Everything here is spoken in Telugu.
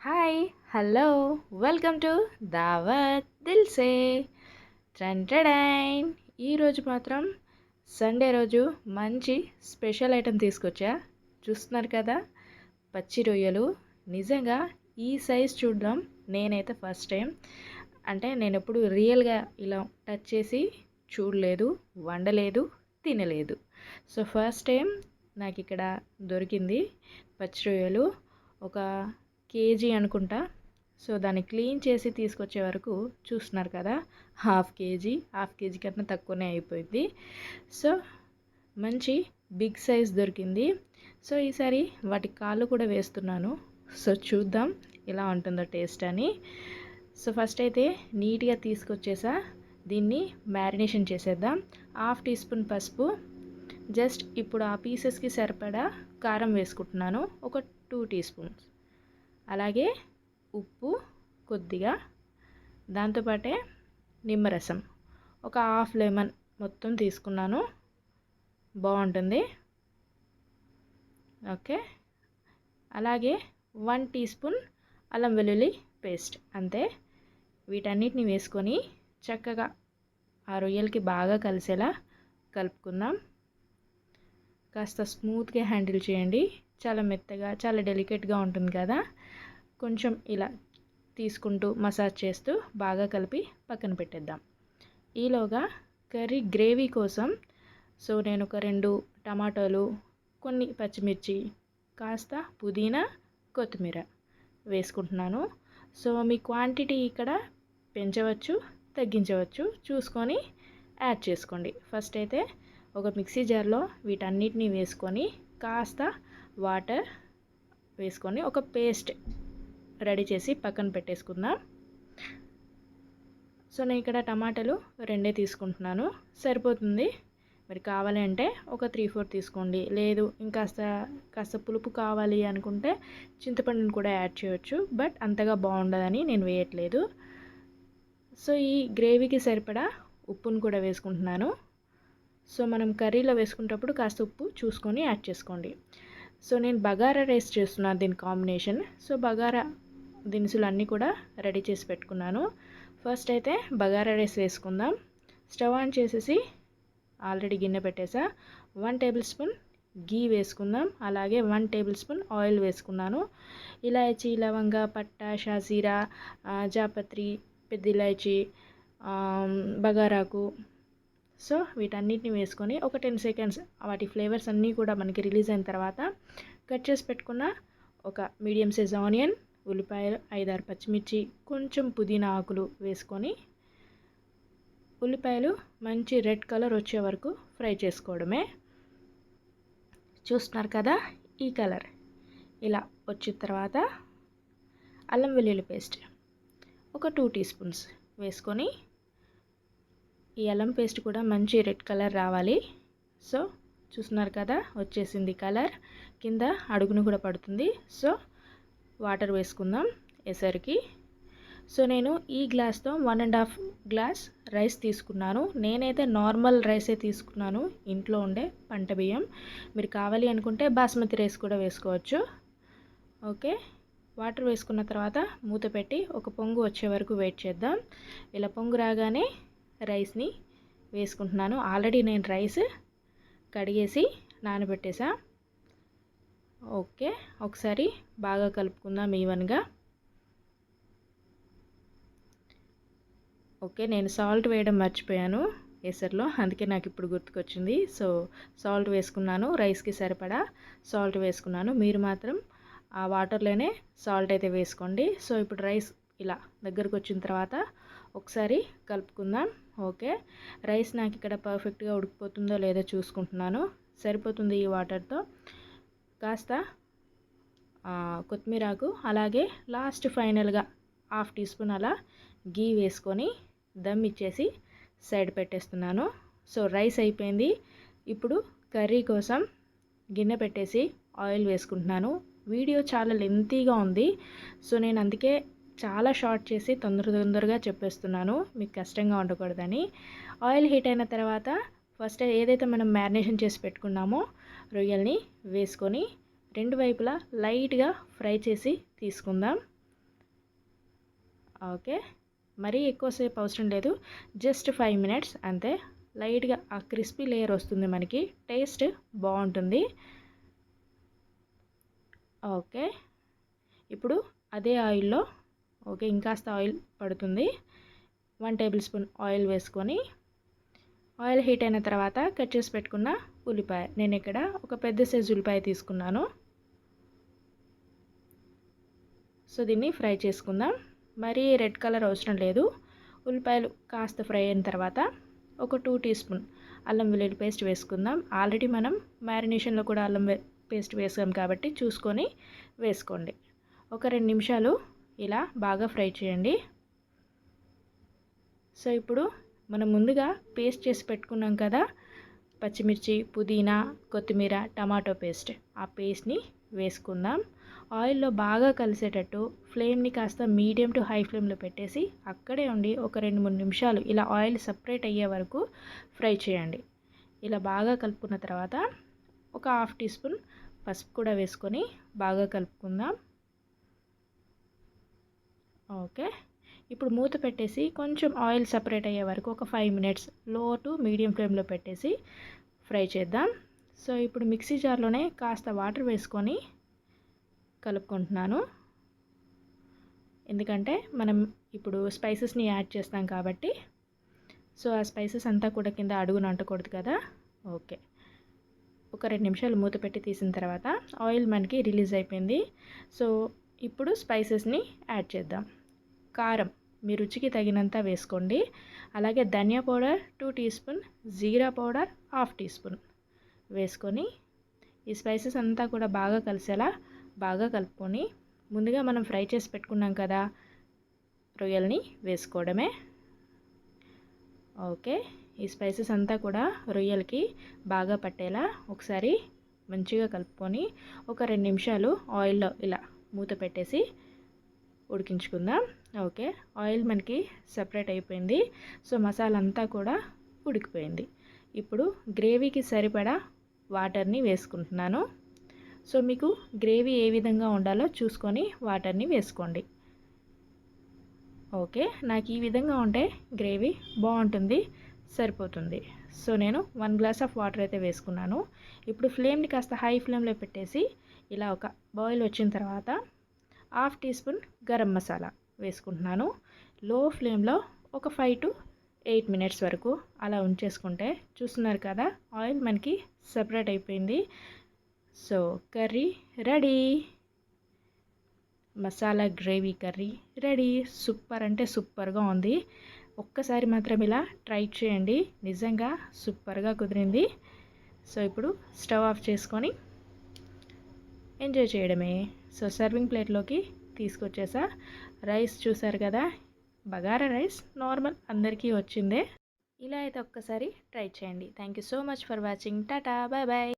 హాయ్ హలో వెల్కమ్ టు దావత్ దిల్సే ట్రంటడైన్ ఈరోజు మాత్రం సండే రోజు మంచి స్పెషల్ ఐటెం తీసుకొచ్చా? చూస్తున్నారు కదా? పచ్చి రొయ్యలు. నిజంగా ఈ సైజ్ చూడడం నేనైతే ఫస్ట్ టైం అంటే నేను ఎప్పుడు రియల్గా ఇలా టచ్ చేసి చూడలేదు వండలేదు తినలేదు. సో ఫస్ట్ టైం నాకు ఇక్కడ దొరికింది పచ్చి రొయ్యలు. ఒక కేజీ అనుకుంటా. సో దాన్ని క్లీన్ చేసి తీసుకొచ్చే వరకు చూస్తున్నారు కదా హాఫ్ కేజీ హాఫ్ కేజీ కన్నా తక్కువనే అయిపోయింది. సో మంచి బిగ్ సైజ్ దొరికింది. సో ఈసారి వాటి కాళ్ళు కూడా వేస్తున్నాను. సో చూద్దాం ఎలా ఉంటుందో టేస్ట్ అని. సో ఫస్ట్ అయితే నీట్గా తీసుకొచ్చేసా. దీన్ని మ్యారినేషన్ చేసేద్దాం. హాఫ్ టీ స్పూన్ పసుపు. జస్ట్ ఇప్పుడు ఆ పీసెస్కి సరిపడా కారం వేసుకుంటున్నాను. ఒక టూ టీ స్పూన్స్. అలాగే ఉప్పు కొద్దిగా. దాంతోపాటే నిమ్మరసం. ఒక హాఫ్ లెమన్ మొత్తం తీసుకున్నాను. బాగుంటుంది. ఓకే. అలాగే వన్ టీ స్పూన్ అల్లం వెల్లుల్లి పేస్ట్ అంతే. వీటన్నిటిని వేసుకొని చక్కగా ఆ రొయ్యలకి బాగా కలిసేలా కలుపుకుందాం. కాస్త స్మూత్గా హ్యాండిల్ చేయండి. చాలా మెత్తగా చాలా డెలికేట్గా ఉంటుంది కదా. కొంచెం ఇలా తీసుకుంటూ మసాజ్ చేస్తూ బాగా కలిపి పక్కన పెట్టేద్దాం. ఈలోగా కర్రీ గ్రేవీ కోసం సో నేను ఒక రెండు టమాటోలు కొన్ని పచ్చిమిర్చి కాస్త పుదీనా కొత్తిమీర వేసుకుంటున్నాను. సో మీ క్వాంటిటీ ఇక్కడ పెంచవచ్చు తగ్గించవచ్చు చూసుకొని యాడ్ చేసుకోండి. ఫస్ట్ అయితే ఒక మిక్సీ జార్లో వీటన్నిటిని వేసుకొని కాస్త వాటర్ వేసుకొని ఒక పేస్ట్ రెడీ చేసి పక్కన పెట్టేసుకుందాం. సో నేను ఇక్కడ టమాటాలు రెండే తీసుకుంటున్నాను. సరిపోతుంది. మరి కావాలి అంటే ఒక త్రీ ఫోర్ తీసుకోండి. లేదు ఇంకాస్త కాస్త పులుపు కావాలి అనుకుంటే చింతపండుని కూడా యాడ్ చేయొచ్చు. బట్ అంతగా బాగుండదని నేను వేయట్లేదు. సో ఈ గ్రేవీకి సరిపడా ఉప్పును కూడా వేసుకుంటున్నాను. సో మనం కర్రీలో వేసుకునేటప్పుడు కాస్త ఉప్పు చూసుకొని యాడ్ చేసుకోండి. సో నేను బగారా రైస్ చేస్తున్నాను దీని కాంబినేషన్. సో బగారా దినుసులు అన్నీ కూడా రెడీ చేసి పెట్టుకున్నాను. ఫస్ట్ అయితే బగారా రైస్ వేసుకుందాం. స్టవ్ ఆన్ చేసేసి ఆల్రెడీ గిన్నె పెట్టేసా. వన్ టేబుల్ స్పూన్ గీ వేసుకుందాం. అలాగే వన్ టేబుల్ స్పూన్ ఆయిల్ వేసుకున్నాను. ఇలాయచీ లవంగ పట్ట షాజీరా జాపత్రి పెద్ద ఇలాయచీ బగారాకు. సో వీటన్నిటిని వేసుకొని ఒక టెన్ సెకండ్స్ వాటి ఫ్లేవర్స్ అన్నీ కూడా మనకి రిలీజ్ అయిన తర్వాత కట్ చేసి పెట్టుకున్న ఒక మీడియం సైజ్ ఆనియన్ ఉల్లిపాయలు ఐదారు పచ్చిమిర్చి కొంచెం పుదీనా ఆకులు వేసుకొని ఉల్లిపాయలు మంచి రెడ్ కలర్ వచ్చే వరకు ఫ్రై చేసుకోవడమే. చూస్తున్నారు కదా ఈ కలర్. ఇలా వచ్చిన తర్వాత అల్లం వెల్లుల్లి పేస్ట్ ఒక టూ టీ స్పూన్స్ వేసుకొని ఈ అల్లం పేస్ట్ కూడా మంచి రెడ్ కలర్ రావాలి. సో చూస్తున్నారు కదా వచ్చేసింది కలర్. కింద అడుగును కూడా పడుతుంది. సో వాటర్ వేసుకుందాం ఎసరికి. సో నేను ఈ గ్లాస్తో one and half glass rice తీసుకున్నాను. నేనైతే నార్మల్ రైసే తీసుకున్నాను. ఇంట్లో ఉండే పంట బియ్యం. మీరు కావాలి అనుకుంటే బాస్మతి రైస్ కూడా వేసుకోవచ్చు. ఓకే? వాటర్ వేసుకున్న తర్వాత మూత పెట్టి ఒక పొంగు వచ్చే వరకు వెయిట్ చేద్దాం. ఇలా పొంగు రాగానే రైస్ని వేసుకుంటున్నాను. ఆల్రెడీ నేను రైస్ కడిగేసి నానబెట్టేసా. ఓకే ఒకసారి బాగా కలుపుకుందాం ఈవెన్గా. ఓకే నేను సాల్ట్ వేయడం మర్చిపోయాను ఎసర్లో అందుకే నాకు ఇప్పుడు గుర్తుకొచ్చింది. సో సాల్ట్ వేసుకున్నాను రైస్కి సరిపడా సాల్ట్ వేసుకున్నాను. మీరు మాత్రం ఆ వాటర్లోనే సాల్ట్ అయితే వేసుకోండి. సో ఇప్పుడు రైస్ ఇలా దగ్గరకు వచ్చిన తర్వాత ఒకసారి కలుపుకుందాం. ఓకే రైస్ నాకు ఇక్కడ పర్ఫెక్ట్గా ఉడికిపోతుందో లేదో చూసుకుంటున్నాను. సరిపోతుంది ఈ వాటర్తో. కాస్త కొత్తిమీరాకు అలాగే లాస్ట్ ఫైనల్గా హాఫ్ టీ స్పూన్ అలా గీ వేసుకొని దమ్ ఇచ్చేసి సైడ్ పెట్టేస్తున్నాను. సో రైస్ అయిపోయింది. ఇప్పుడు కర్రీ కోసం గిన్నె పెట్టేసి ఆయిల్ వేసుకుంటున్నాను. వీడియో చాలా లెంతీగా ఉంది. సో నేను అందుకే చాలా షార్ట్ చేసి తొందర తొందరగా చెప్పేస్తున్నాను. మీకు కష్టంగా ఉండకూడదని. ఆయిల్ హీట్ అయిన తర్వాత ఫస్ట్ ఏదైతే మనం మ్యారినేషన్ చేసి పెట్టుకున్నామో రొయ్యల్ని వేసుకొని రెండు వైపులా లైట్గా ఫ్రై చేసి తీసుకుందాం. ఓకే? మరీ ఎక్కువసేపు అవసరం లేదు. జస్ట్ ఫైవ్ మినిట్స్ అంతే. లైట్గా ఆ క్రిస్పీ లేయర్ వస్తుంది మనకి. టేస్ట్ బాగుంటుంది. ఓకే? ఇప్పుడు అదే ఆయిల్లో ఓకే ఇంకాస్త ఆయిల్ పడుతుంది. వన్ టేబుల్ స్పూన్ ఆయిల్ వేసుకొని ఆయిల్ హీట్ అయిన తర్వాత కట్ చేసి పెట్టుకున్న ఉల్లిపాయ. నేను ఇక్కడ ఒక పెద్ద సైజు ఉల్లిపాయ తీసుకున్నాను. సో దీన్ని ఫ్రై చేసుకుందాం. మరీ రెడ్ కలర్ అవసరం లేదు. ఉల్లిపాయలు కాస్త ఫ్రై అయిన తర్వాత ఒక టూ టీ స్పూన్ అల్లం వెల్లుల్లి పేస్ట్ వేసుకుందాం. ఆల్రెడీ మనం మ్యారినేషన్లో కూడా అల్లం పేస్ట్ వేసాం కాబట్టి చూసుకొని వేసుకోండి. ఒక రెండు నిమిషాలు ఇలా బాగా ఫ్రై చేయండి. సో ఇప్పుడు మనం ముందుగా పేస్ట్ చేసి పెట్టుకున్నాం కదా పచ్చిమిర్చి పుదీనా కొత్తిమీర టమాటో పేస్ట్. ఆ పేస్ట్ని వేసుకుందాం. ఆయిల్లో బాగా కలిసేటట్టు ఫ్లేమ్ని కాస్త మీడియం టు హై ఫ్లేమ్లో పెట్టేసి అక్కడే ఉండి ఒక రెండు మూడు నిమిషాలు ఇలా ఆయిల్ సపరేట్ అయ్యే వరకు ఫ్రై చేయండి. ఇలా బాగా కలుపుకున్న తర్వాత ఒక హాఫ్ టీ స్పూన్ పసుపు కూడా వేసుకొని బాగా కలుపుకుందాం. ఓకే. ఇప్పుడు మూత పెట్టేసి కొంచెం ఆయిల్ సపరేట్ అయ్యే వరకు ఒక ఫైవ్ మినిట్స్లో టు మీడియం ఫ్లేమ్లో పెట్టేసి ఫ్రై చేద్దాం. సో ఇప్పుడు మిక్సీ జార్లోనే కాస్త వాటర్ వేసుకొని కలుపుకుంటున్నాను. ఎందుకంటే మనం ఇప్పుడు స్పైసెస్ని యాడ్ చేస్తాం కాబట్టి. సో ఆ స్పైసెస్ అంతా కూడా కింద అడుగున అంటకూడదు కదా. ఓకే. ఒక రెండు నిమిషాలు మూత పెట్టి తీసిన తర్వాత ఆయిల్ మనకి రిలీజ్ అయిపోయింది. సో ఇప్పుడు స్పైసెస్ని యాడ్ చేద్దాం. కారం. మీ రుచికి తగినంత వేసుకోండి. అలాగే ధనియా పౌడర్ టూ టీ స్పూన్ జీరా పౌడర్ హాఫ్ టీ స్పూన్ వేసుకొని ఈ స్పైసెస్ అంతా కూడా బాగా కలిసేలా బాగా కలుపుకొని ముందుగా మనం ఫ్రై చేసి పెట్టుకున్నాం కదా రొయ్యల్ని వేసుకోవడమే. ఓకే ఈ స్పైసెస్ అంతా కూడా రొయ్యలకి బాగా పట్టేలా ఒకసారి మంచిగా కలుపుకొని ఒక రెండు నిమిషాలు ఆయిల్లో ఇలా మూత పెట్టేసి ఉడికించుకుందాం. ఓకే ఆయిల్ మనకి సపరేట్ అయిపోయింది. సో మసాలా అంతా కూడా ఉడికిపోయింది. ఇప్పుడు గ్రేవీకి సరిపడా వాటర్ని వేసుకుంటున్నాను. సో మీకు గ్రేవీ ఏ విధంగా ఉండాలో చూసుకొని వాటర్ని వేసుకోండి. ఓకే నాకు ఈ విధంగా ఉంటే గ్రేవీ బాగుంటుంది సరిపోతుంది. సో నేను వన్ గ్లాస్ ఆఫ్ వాటర్ అయితే వేసుకున్నాను. ఇప్పుడు ఫ్లేమ్ని కాస్త హై ఫ్లేమ్లో పెట్టేసి ఇలా ఒక బాయిల్ వచ్చిన తర్వాత half teaspoon garam masala వేసుకుంటున్నాను. లో ఫ్లేమ్లో ఒక ఫైవ్ టు ఎయిట్ మినిట్స్ వరకు అలా ఉంచేసుకుంటే చూస్తున్నారు కదా ఆయిల్ మనకి సపరేట్ అయిపోయింది. So curry ready. Masala gravy curry ready. Super అంటే సూపర్గా ఉంది. ఒక్కసారి మాత్రం ఇలా ట్రై చేయండి. నిజంగా సూపర్గా కుదిరింది. సో ఇప్పుడు స్టవ్ ఆఫ్ చేసుకొని ఎంజాయ్ చేయడమే. సో సర్వింగ్ ప్లేట్లోకి తీసుకొచ్చేసా. రైస్ చూసారు కదా? బగారా రైస్ నార్మల్ అందరికీ వచ్చిందే. ఇలా అయితే ఒక్కసారి ట్రై చేయండి. Thank you so much for watching. Tata. Bye bye.